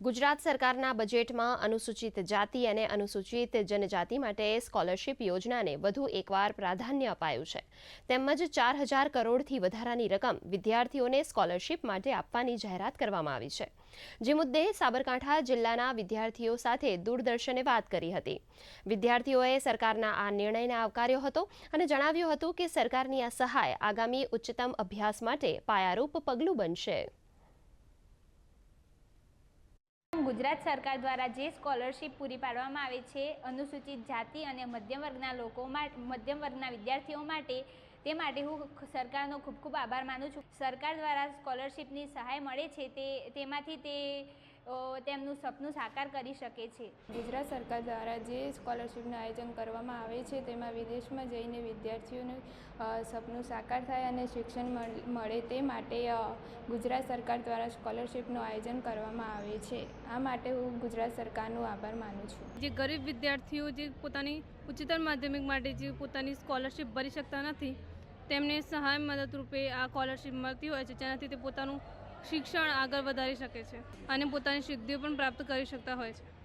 ગુજરાત સરકારના બજેટમાં અનુસૂચિત જાતિ અને અનુસૂચિત જનજાતિ માટે સ્કોલરશિપ યોજનાને વધુ એકવાર પ્રાધાન્ય અપાયું છે. તેમજ ચાર હજાર કરોડથી વધારાની રકમ વિદ્યાર્થીઓને સ્કોલરશિપ માટે આપવાની જાહેરાત કરવામાં આવી છે. જે મુદ્દે સાબરકાંઠા જિલ્લાના વિદ્યાર્થીઓ સાથે દૂરદર્શને વાત કરી હતી. વિદ્યાર્થીઓએ સરકારના આ નિર્ણયને આવકાર્યો હતો અને જણાવ્યું હતું કે સરકારની આ સહાય આગામી ઉચ્ચતમ અભ્યાસ માટે પાયારૂપ પગલું બનશે. ગુજરાત સરકાર દ્વારા જે સ્કોલરશીપ પૂરી પાડવામાં આવે છે, અનુસૂચિત જાતિ અને મધ્યમ વર્ગના લોકો મધ્યમ વર્ગના વિદ્યાર્થીઓ માટે, તે માટે હું સરકારનો ખૂબ ખૂબ આભાર માનું છું. સરકાર દ્વારા સ્કોલરશીપની સહાય મળે છે તે, તેમાંથી તે તેમનું સપનું સાકાર કરી શકે છે. ગુજરાત સરકાર દ્વારા જે સ્કોલરશિપનું આયોજન કરવામાં આવે છે તેમાં વિદેશમાં જઈને વિદ્યાર્થીઓનું સપનું સાકાર થાય અને શિક્ષણ મળ- મળે તે માટે ગુજરાત સરકાર દ્વારા સ્કોલરશિપનું આયોજન કરવામાં આવે છે. આ માટે હું ગુજરાત સરકારનો આભાર માનું છું. જે ગરીબ વિદ્યાર્થીઓ જે પોતાની ઉચ્ચતર માધ્યમિક માટે જે પોતાની સ્કોલરશિપ ભરી શકતા નથી તેમને સહાય મદદરૂપે આ સ્કોલરશિપ મળતી હોય છે. જેનાથી તે પોતાનું શિક્ષણ આગળ વધારી શકે છે અને પોતાની સિદ્ધિઓ પણ પ્રાપ્ત કરી શકતા હોય છે.